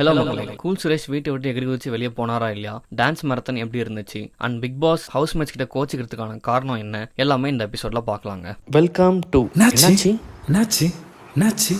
Hello மக்களே. Cool Suresh வீட்டை விட்டு எகிரி குதிச்சு வெளியே போனாரா இல்லையா? டான்ஸ் மரத்தன் எப்படி இருந்துச்சு? And Bigg Boss house mates கிட்ட கோச்சிக்கிறதுக்கான காரணம் என்ன? எல்லாமே இந்த எபிசோட்ல பார்க்கலாங்க. வெல்கம் டு என்னாச்சு? என்னாச்சு? என்னாச்சு?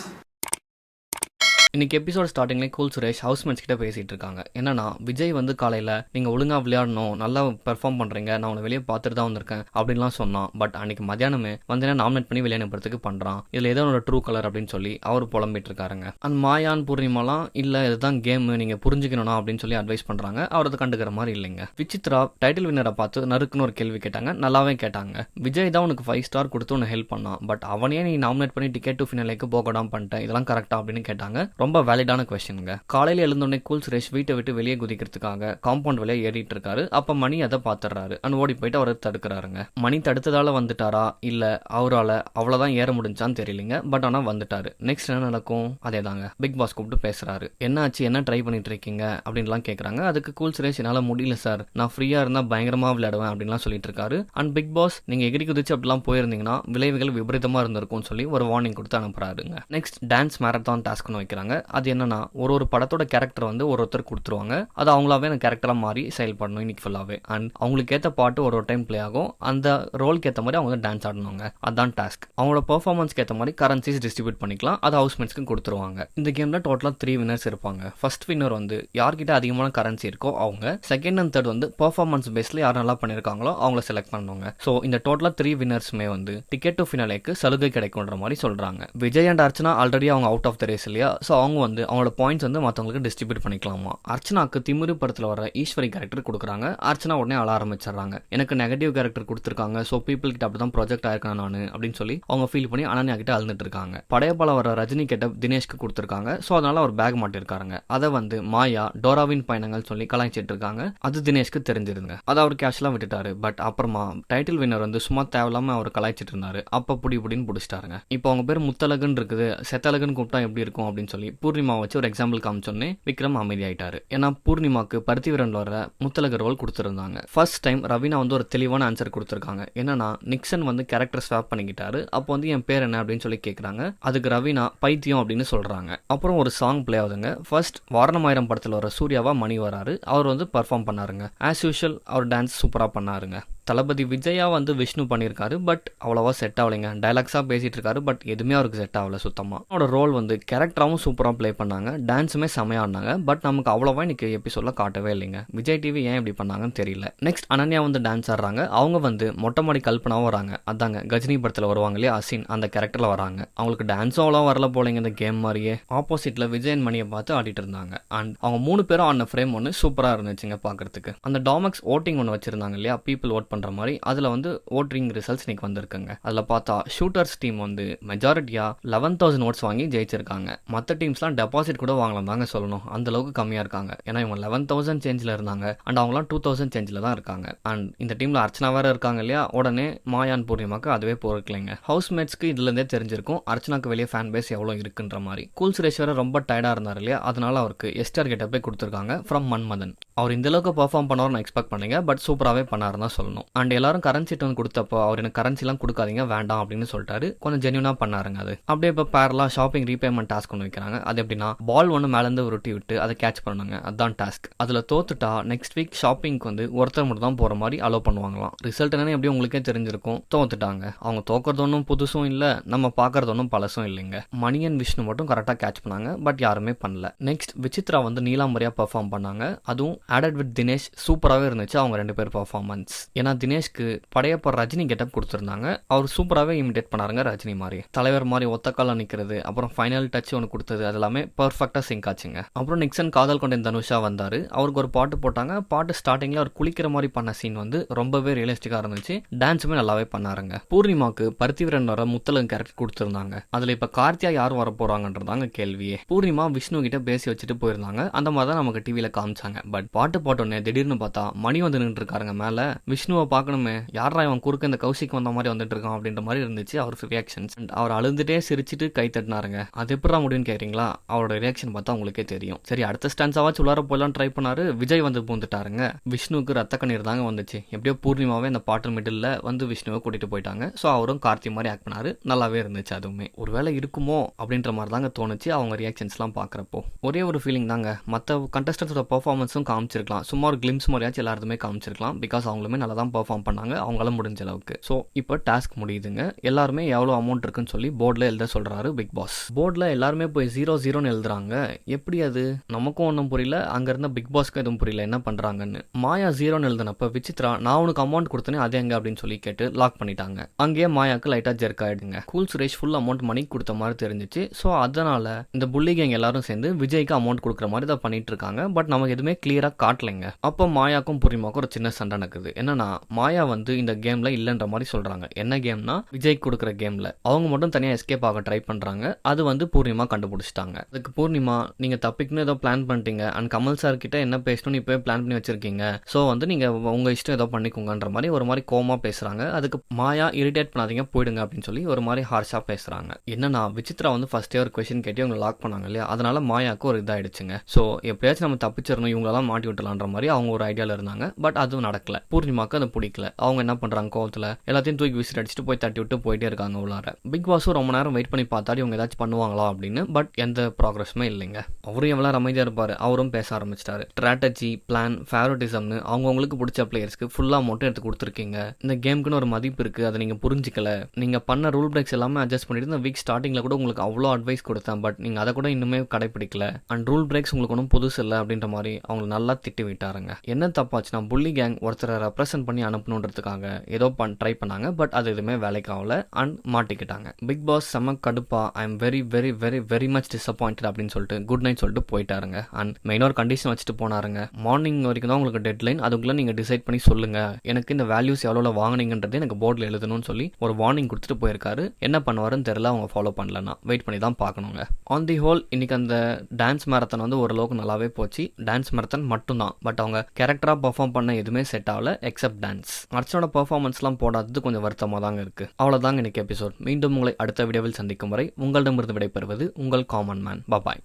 இன்னைக்கு எபிசோட் ஸ்டார்டிங்லேயே கூல் சுரேஷ் ஹவுஸ்மேட்ஸ் கிட்ட பேசிட்டு இருக்காங்க. என்னன்னா விஜய் வந்து காலையில் நீங்கள் ஒழுங்காக விளையாடணும் நல்லா பெர்ஃபார்ம் பண்ணுறீங்க நான் உன்னை வெளியே பார்த்துட்டு தான் வந்திருக்கேன் அப்படின்லாம் சொன்னான். பட் அன்னைக்கு மத்தியானமே வந்து நாமினேட் பண்ணி வெளியே அனுப்புறதுக்கு பண்ணுறான் இதில் ஏதோ ஒரு ட்ரூ கலர் அப்படின்னு சொல்லி அவர் புலம்பிட்டு இருக்காருங்க. அண்ட் மாயான் பூர்ணிமாலாம் இல்லை இதுதான் கேம் நீங்கள் புரிஞ்சுக்கணும் அப்படின்னு சொல்லி அட்வைஸ் பண்ணுறாங்க அவர் அதை கண்டுக்கிற மாதிரி இல்லைங்க. விசித்ரா டைட்டில் வின்னரை பார்த்து நறுக்குன்னு ஒரு கேள்வி கேட்டாங்க. நல்லாவே கேட்டாங்க. விஜய் தான் உனக்கு ஃபைவ் ஸ்டார் கொடுத்து உன்னை ஹெல்ப் பண்ணான். பட் அவனே நீ நாமினேட் பண்ணி டிக்கெட் டு ஃபினாலேக்கு போகடாம் பண்ணிட்டேன் இதெல்லாம் கரெக்டா அப்படின்னு கேட்டாங்க. ரொம்ப வேலிடான கொஸ்டினுங்க காலையில் எழுந்தோடனே கூல் சுரேஷ் வீட்டை விட்டு வெளியே குதிக்கிறதுக்காக காம்பவுண்ட் வெளியே ஏறிட்டு இருக்காரு. அப்போ மணி அதை பார்த்துடுறாரு அண்ட் ஓடி போயிட்டு அவரை தடுக்கிறாருங்க. மணி தடுத்ததால வந்துட்டாரா? இல்லை அவரால் அவ்வளோதான் ஏற முடிஞ்சான்னு தெரியலங்க. பட் ஆனால் வந்துட்டாரு. நெக்ஸ்ட் என்ன நடக்கும்? அதே தாங்க பிக் பாஸ் கூப்பிட்டு பேசுறாரு. என்ன ஆச்சு என்ன ட்ரை பண்ணிட்டு இருக்கீங்க? அப்படின்லாம் கேட்குறாங்க அதுக்கு கூல் சுரேஷ் என்னால் முடியல சார் நான் ஃப்ரீயாக இருந்தால் பயங்கரமாக விளையாடுவேன் அப்படின்லாம் சொல்லிட்டு இருக்காரு. அண்ட் பிக் பாஸ் நீங்கள் எகிரி குதிச்சு அப்படிலாம் போயிருந்தீங்கன்னா விளைவுகள் விபரீதமாக இருந்திருக்கும்னு சொல்லி ஒரு வார்னிங் கொடுத்து அனுப்புறாருங்க. நெக்ஸ்ட் டான்ஸ் மேரத்தான் டாஸ்க்னு வைக்கிறாங்க. அது என்னன்னா ஒரு ஒரு படத்தோட கேரக்டர் வந்து ஒரு ஒருத்தர் கொடுத்துருவாங்க. அது அவங்களாவே அந்த கேரக்டராக மாறி செயல்படணும் இன்னைக்கு ஃபுல்லாகவே அண்ட் அவங்களுக்கு ஏற்ற பாட்டு ஒரு ஒரு டைம் ப்ளே ஆகும். அந்த ரோலுக்கு ஏற்ற மாதிரி அவங்க டான்ஸ் ஆடணுங்க. அதுதான் டாஸ்க் அவங்களோட பெர்ஃபார்மன்ஸ்க்கு ஏற்ற மாதிரி கரன்சிஸ் டிஸ்ட்ரிபியூட் பண்ணிக்கலாம். அது ஹவுஸ் மேட்ஸ்க்கு கொடுத்துருவாங்க. இந்த கேமில் டோட்டலாக த்ரீ வின்னர்ஸ் இருப்பாங்க. ஃபர்ஸ்ட் வின்னர் வந்து யார்கிட்ட அதிகமான கரன்சி இருக்கோ அவங்க. செகண்ட் அண்ட் தேர்ட் வந்து பெர்ஃபார்மன்ஸ் பேஸ்ல யார் நல்லா பண்ணியிருக்காங்களோ அவங்கள செலக்ட் பண்ணுவாங்க ஸோ இந்த டோட்டலாக த்ரீ வின்னர்ஸுமே வந்து டிக்கெட் டு ஃபினாலேக்கு சலுகை கிடைக்கும்ன்ற மாதிரி சொல்கிறாங்க விஜய் அண்ட் அர்ச்சனா ஆல்ரெடி அவங்க அவுட் ஆஃப் த ரேஸ் இல்லையா? ஸோ அவங்க வந்து அவங்களோட பாயிண்ட்ஸ் வந்து மற்றவங்களுக்கு டிஸ்ட்ரிபியூட் பண்ணிக்கலாமா? அர்ச்சனாக்கு திமிரு படத்தில் வர ஈஸ்வரி கேரக்டர் கொடுக்குறாங்க. அர்ச்சனா உடனே அழ ஆரம்பிச்சிடுறாங்க. எனக்கு நெகட்டிவ் கேரக்டர் கொடுத்துருக்காங்க. ஸோ பீப்புள் கிட்ட அப்படி தான் ப்ராஜெக்ட் ஆயிருக்கேன் நான் அப்படின்னு சொல்லி அவங்க ஃபீல் பண்ணி அனன்யா கிட்ட அழுந்துட்டு இருக்காங்க படையப்பால வர ரஜினி கிட்ட தினேஷ்க்கு கொடுத்துருக்காங்க. ஸோ அதனால அவர் பேக் மாட்டிருக்காங்க அதை வந்து மாயா டோராவின் பயணங்கள் சொல்லி கலாய்ச்சிட்டு இருக்காங்க அது தினேஷ்க்கு தெரிஞ்சிருங்க. அதை அவர் கேஷ்லாம் விட்டுட்டாரு. பட் அப்புறமா டைட்டில் வின்னர் வந்து சும்மா தேவையில்லாம அவர் கலாய்ச்சிட்டு இருந்தாரு. அப்போ புடி புடின்னு பிடிச்சிட்டாருங்க. இப்போ அவங்க பேர் முத்தலகன் இருக்குது. செத்தலகன் கூப்பிட்டா எப்படி இருக்கும் அப்படின்னு சொல்லி பூர்ணிமா வச்சு ஒரு எக்ஸாம்பிள் காமிச்சோன்னே விக்ரம் அமைதியாயிட்டாரு. ஏன்னா பூர்ணிமாக்கு பருத்திவரன் வர முத்தலக ரோல் கொடுத்துருந்தாங்க. ஃபர்ஸ்ட் டைம் ரவீனா வந்து ஒரு தெளிவான ஆன்சர் கொடுத்துருக்காங்க. என்னன்னா நிக்சன் வந்து கேரக்டர் ஸ்வாப் பண்ணிக்கிட்டாரு. அப்போ வந்து என் பேர் என்ன அப்படின்னு சொல்லி கேட்குறாங்க அதுக்கு ரவீனா பைத்தியம் அப்படின்னு சொல்றாங்க. அப்புறம் ஒரு சாங் பிளே ஆகுதுங்க. ஃபர்ஸ்ட் வாரணமாயிரம் படத்தில் வர சூர்யாவா மணி வராரு. அவர் வந்து பர்ஃபார்ம் பண்ணாருங்க. ஆஸ் யூஷுவல் அவர் டான்ஸ் சூப்பராக பண்ணாருங்க. தளபதி விஜயா வந்து விஷ்ணு பண்ணியிருக்காரு பட் அவ்வளோவா செட் ஆகலைங்க. டைலாக்ஸாக பேசிகிட்டு இருக்காரு பட் எதுவுமே அவருக்கு செட் ஆகலை சுத்தமாக அவனோட ரோல் வந்து கேரக்டராகவும் சூப்பராக ப்ளே பண்ணாங்க. டான்ஸுமே செமையாக ஆடினாங்க பட் நமக்கு அவ்வளோவா இன்னைக்கு எபிசோடில் காட்டவே இல்லைங்க. விஜய் டிவி ஏன் இப்படி பண்ணாங்கன்னு தெரியல. நெக்ஸ்ட் அனன்யா வந்து டான்ஸ் ஆடுறாங்க. அவங்க வந்து மொட்டை மாடி கல்பனாவும் வராங்க. அதாங்க கஜினி படத்தில் வருவாங்க இல்லையா அசின் அந்த கேரக்டரில் வராங்க. அவங்களுக்கு டான்ஸும் அவ்வளோ வரல போலங்க இந்த கேம் மாதிரியே. ஆப்போசிட்டில் விஜயன் மணியை பார்த்து ஆடிட்டு இருந்தாங்க. அண்ட் அவங்க மூணு பேரும் ஆன ஃப்ரேம் ஒன்று சூப்பராக இருந்துச்சுங்க பார்க்கறதுக்கு அந்த டாமக்ஸ் ஓட்டிங் ஒன்று வச்சிருந்தாங்க இல்லையா பீப்புள் ஓட் பண்ணுற மாதிரி அதில் வந்து ஓட்டிங் ரிசல்ட்ஸ் இன்னைக்கு வந்திருக்குங்க. அதில் பார்த்தா ஷூட்டர்ஸ் டீம் வந்து மெஜாரிட்டியாக லெவன் தௌசண்ட் ஓட்ஸ் வாங்கி ஜெயிச்சிருக்காங்க. மற்ற டீம்ஸ்லாம் டெபாசிட் கூட வாங்கலாம் தாங்க சொல்லணும். அந்த அளவுக்கு இருக்காங்க. ஏன்னா இவங்க லெவன் தௌசண்ட் சேஞ்சில் இருந்தாங்க. அண்ட் அவங்களாம் டூ தௌசண்ட் சேஞ்சில் தான் இருக்காங்க. அண்ட் இந்த டீமில் அர்ச்சனா வேற இருக்காங்க இல்லையா? உடனே மாயான் பூர்ணிமாக்கு அதுவே பொறுக்கலைங்க ஹவுஸ் மேட்ஸ்க்கு இதுலேருந்தே தெரிஞ்சிருக்கும். அர்ச்சனாக்கு வெளியே ஃபேன் பேஸ் எவ்வளோ இருக்குன்ற மாதிரி. கூல் சுரேஷ் ரொம்ப டயர்டாக இருந்தார் இல்லையா? அதனால அவருக்கு எஸ்டர் கிட்ட போய் கொடுத்துருக்காங்க ஃப்ரம் மன்மதன். அவர் இந்த அளவுக்கு பெர்ஃபார்ம் பண்ணவர் நான் எக்ஸ்பெக்ட் பண்ணுங்க. பட் சூப்பராகவே பண்ணாருன்னு தான் சொல்லணும். அண்ட் எல்லாரும் கரன்சி டோன் கொடுத்தப்போ அவர் எனக்கு கரன்சிலாம் கொடுக்காதீங்க வேண்டாம் அப்படின்னு சொல்லிட்டாரு. கொஞ்சம் ஜென்யூனாக பண்ணாருங்க அது. அப்படியே இப்போ பேரலாம் ஷாப்பிங் ரீபேமெண்ட் டாஸ்க் ஒன்று வைக்கிறாங்க. அது எப்படின்னா பால் ஒன்று மேலேருந்து உருட்டி விட்டு அதை கேட்ச் பண்ணுங்க. அதுதான் டாஸ்க் அதில் தோத்துட்டா நெக்ஸ்ட் வீக் ஷாப்பிங்க்கு வந்து ஒருத்தர் மட்டும் தான் போகிற மாதிரி அலோவ் பண்ணுவாங்களாம். ரிசல்ட் என்னன்னு எப்படி உங்களுக்கே தெரிஞ்சிருக்கும். தோத்துட்டாங்க. அவங்க தோக்கிறது ஒன்றும் புதுசும் இல்லை. நம்ம பார்க்கறது ஒன்றும் பழசும் இல்லைங்க. மணியன் விஷ்ணு மட்டும் கரெக்டாக கேட்ச் பண்ணாங்க. பட் யாருமே பண்ணல. நெக்ஸ்ட் விசித்ரா வந்து நீலாம்பரியாக பெர்ஃபார்ம் பண்ணாங்க. அதுவும் ஆடட் வித் தினேஷ் சூப்பராகவே இருந்துச்சு அவங்க ரெண்டு பேர் பர்ஃபார்மன்ஸ் ஏன்னா தினேஷ்க்கு படையப்ப ரஜினி கெட்டப் கொடுத்துருந்தாங்க. அவர் சூப்பராகவே இமிடேட் பண்ணாருங்க ரஜினி மாதிரி. தலைவர் மாதிரி ஒத்த நிற்கிறது அப்புறம் ஃபைனல் டச் ஒன்று கொடுத்தது அது எல்லாமே பர்ஃபெக்டாக சிங்க் ஆச்சுங்க. அப்புறம் நிக்சன் காதல் கொண்ட தனுஷா வந்தார். அவருக்கு ஒரு பாட்டு போட்டாங்க. பாட்டு ஸ்டார்டிங்கில் அவர் குளிக்கிற மாதிரி பண்ண சீன் வந்து ரொம்பவே ரியலிஸ்டிக்காக இருந்துச்சு. டான்ஸுமே நல்லாவே பண்ணாருங்க. பூர்ணிமாக்கு பருத்திவரன் வர முத்தலன் கேரக்டர் கொடுத்துருந்தாங்க. அதில் இப்போ கார்த்தியா யார் வர போகிறாங்கன்றதாங்க கேள்வியே. பூர்ணிமா விஷ்ணு கிட்ட பேசி வச்சுட்டு போயிருந்தாங்க. அந்த மாதிரி தான் நமக்கு டிவியில் காமிச்சாங்க. பட் பாட்டு போட்டோன்னே திடீர்னு பார்த்தா மணி வந்து நின்று இருக்காருங்க மேல. விஷ்ணுவை பார்க்கணுமே. யாரா இவன் குறுக்க இந்த கௌசிக்கு வந்த மாதிரி வந்துட்டு இருக்கான் அப்படின்ற மாதிரி இருந்துச்சு அவர் ரியாக்ஷன்ஸ் அவர் அழுந்துட்டே சிரிச்சிட்டு கை தட்டினாருங்க. அது எப்படா முடியும்னு கேக்குறீங்களா அவரோட ரியாக்ஷன் பார்த்தா உங்களுக்கே தெரியும். சரி அடுத்த ஸ்டான்ஸாவாச்சும் உள்ளார போலாம் ட்ரை பண்ணாரு. விஜய் வந்து பூந்துட்டாருங்க. விஷ்ணுவுக்கு ரத்த கண்ணீர் தாங்க வந்துச்சு. எப்படியோ பூர்ணிமாவே அந்த பாட்டு மிடில் வந்து விஷ்ணுவை கூட்டிட்டு போயிட்டாங்க. ஸோ அவரும் கார்த்தி மாதிரி ஆக்ட் பண்ணாரு. நல்லாவே இருந்துச்சு அதுவுமே. ஒருவேளை இருக்குமோ அப்படின்ற மாதிரி தாங்க தோணுச்சு அவங்க ரியாக்ஷன்ஸ்லாம் பார்க்குறப்போ. ஒரே ஒரு ஃபீலிங் தாங்க. மற்ற கண்டஸ்டன்ஸோட பர்ஃபார்மன்ஸும் காமிச்சிருக்கலாம். சும்மா ஒரு கிளிம்ஸ் மாதிரியாச்சும் எல்லாருமே காமிச்சிருக்கலாம். பிகாஸ் அவங்களுமே நல்லா தான் பர்ஃபார்ம் பண்ணாங்க. அவங்களால முடிஞ்ச அளவுக்கு. ஸோ இப்போ டாஸ்க் முடியுதுங்க. எல்லாருமே எவ்வளோ அமௌண்ட் இருக்குன்னு சொல்லி போர்டில் எழுத சொல்கிறாரு பிக் பாஸ் போர்டில் எல்லாருமே போய் ஜீரோ ஜீரோன்னு எழுதுறாங்க. எப்படி அது? நமக்கும் ஒன்றும் புரியல. அங்கே இருந்த பிக் பாஸ்க்கு எதுவும் புரியல. என்ன பண்ணுறாங்கன்னு மாயா ஜீரோன்னு எழுதினப்ப விசித்ரா நான் உனக்கு அமௌண்ட் கொடுத்தனே அது எங்க? அப்படின்னு சொல்லி கேட்டு லாக் பண்ணிட்டாங்க. அங்கேயே மாயாக்கு லைட்டாக ஜெர்க் ஆயிடுங்க. Cool Suresh full amount money கொடுத்த மாதிரி தெரிஞ்சிச்சு. ஸோ அதனால இந்த புள்ளி கேங் எல்லாரும் சேர்ந்து விஜய்க்கு அமௌண்ட் கொடுக்குற மாதிரி தான் பண்ணிட்டு இருக்காங்க. பட் நமக்கு எதுவுமே கிளியரா காட்டலைங்க. அப்போ மாயாக்கும் பூர்ணிமாக்கும் ஒரு சின்ன சண்டை நடக்குது. என்னன்னா மாயா வந்து இந்த கேம்ல இல்லைன்ற மாதிரி சொல்றாங்க. என்ன கேம்னா விஜய் கொடுக்குற கேம்ல அவங்க மட்டும் தனியா எஸ்கேப் ஆக ட்ரை பண்றாங்க. அது வந்து பூர்ணிமா கண்டுபிடிச்சிட்டாங்க. அதுக்கு பூர்ணிமா நீங்க தப்பிக்கணும் ஏதோ பிளான் பண்ணிட்டீங்க. அண்ட் கமல் சார் கிட்ட என்ன பேசணும்னு இப்பவே பிளான் பண்ணி வச்சிருக்கீங்க. ஸோ வந்து நீங்க உங்க இஷ்டம் ஏதோ பண்ணிக்கோங்கன்ற மாதிரி ஒரு மாதிரி கோமா பேசுறாங்க. அதுக்கு மாயா இரிட்டேட் பண்ணாதீங்க போயிடுங்க அப்படின்னு சொல்லி ஒரு மாதிரி ஹார்ஷா பேசுறாங்க. என்னன்னா விசித்ரா வந்து ஃபர்ஸ்டே ஒரு கொஸ்டின் கேட்டு அவங்க லாக் பண்ணாங்க இல்லையா? அதனால மாயாக்கு ஒரு இதாயிடுச்சுங்க. ஸோ எப்படியாச்சும் நம்ம தப்பிச்சிடணும். இவங்களெல்லாம் மாட்டி விட்டலான்ற மாதிரி அவங்க ஒரு ஐடியாவில் இருந்தாங்க. பட் அதுவும் நடக்கல. பூர்ணிமாக்கு அது பிடிக்கல. அவங்க என்ன பண்றாங்க கோவத்தில்? எல்லாத்தையும் தூக்கி விசிட் அடிச்சுட்டு போய் தட்டி விட்டு போயிட்டே இருக்காங்க உள்ளார. பிக் பாஸும் ரொம்ப நேரம் வெயிட் பண்ணி பார்த்தாடி இவங்க ஏதாச்சும் பண்ணுவாங்களா அப்படின்னு. பட் எந்த ப்ராக்ரஸுமே இல்லைங்க. அவரும் எவ்வளோ அமைதியாக இருப்பார்? அவரும் பேச ஆரம்பிச்சிட்டாரு. ஸ்ட்ராட்டஜி பிளான் ஃபேவரட்டிசம்னு அவங்கவுங்களுக்கு பிடிச்ச பிளேயர்ஸ்க்கு ஃபுல்லாக மட்டும் எடுத்து கொடுத்துருக்கீங்க. இந்த கேமுக்குன்னு ஒரு மதிப்பு இருக்கு. அதை நீங்க புரிஞ்சிக்கல. நீங்கள் பண்ண ரூல் பிரேக்ஸ் எல்லாமே அட்ஜஸ்ட் பண்ணிட்டு இந்த வீக் ஸ்டார்டிங்கில் கூட உங்களுக்கு அவ்வளோ அட்வைஸ் கொடுத்தேன். பட் நீங்கள் அதை கூட இன்னுமே கடைப்பிடிக்கல அண்ட் ரூல் பிரேக்ஸ் உங்களுக்கு ஒன்றும் புதுசு இல்லை அப்படின்ற மாதிரி அவங்களுக்கு நல்லா திட்டி விட்டாருங்க. என்ன தப்பாச்சுன்னா புள்ளி கேங் ஒருத்தரை ரெப்ரசன்ட் பண்ணி அனுப்பணுன்றதுக்காக ஏதோ பண் ட்ரை பண்ணாங்க. பட் அது எதுவுமே வேலைக்கு ஆகல. அண்ட் மாட்டிக்கிட்டாங்க. பிக் பாஸ் செம கடுப்பா I am very very very very much disappointed அப்படின்னு சொல்லிட்டு குட் நைட் சொல்லிட்டு போயிட்டாருங்க. அண்ட் மெயினாக ஒரு கண்டிஷன் வச்சுட்டு போனாருங்க. மார்னிங் வரைக்கும் தான் உங்களுக்கு டெட்லைன் அதுக்குள்ள நீங்க டிசைட் பண்ணி சொல்லுங்க. எனக்கு இந்த வேல்யூஸ் எவ்வளோ வாங்கினீங்கன்றது எனக்கு போர்டில் எழுதணும்னு சொல்லி ஒரு வார்னிங் கொடுத்துட்டு போயிருக்காரு. என்ன பண்ணுவாருன்னு தெரியல. அவங்க ஃபாலோ பண்ணலன்னா. வெயிட் பண்ணி தான் பார்க்கணுங்க. ஆன் தி ஹோல் இன்னைக்கு அந்த டான்ஸ் மேரத்தான் வந்து ஓரளவுக்கு நல்லாவே போச்சு. டான்ஸ் மேரத்தான் மட்டும்தான். பட் அவங்க கேரக்டராக பர்ஃபார்ம் பண்ண எதுவுமே செட் ஆகல எக்ஸப்ட் டான்ஸ் அர்ச்சனோட பர்ஃபார்மன்ஸ்லாம் போடாதது கொஞ்சம் வருத்தமாக தாங்க இருக்கு. அவ்வளோதாங்க இன்னைக்கு எபிசோட் மீண்டும் உங்களை அடுத்த வீடியோவில் சந்திக்கும் வரை உங்களிடமிருந்து விடைபெறுவது உங்கள் காமன் மேன் பாய்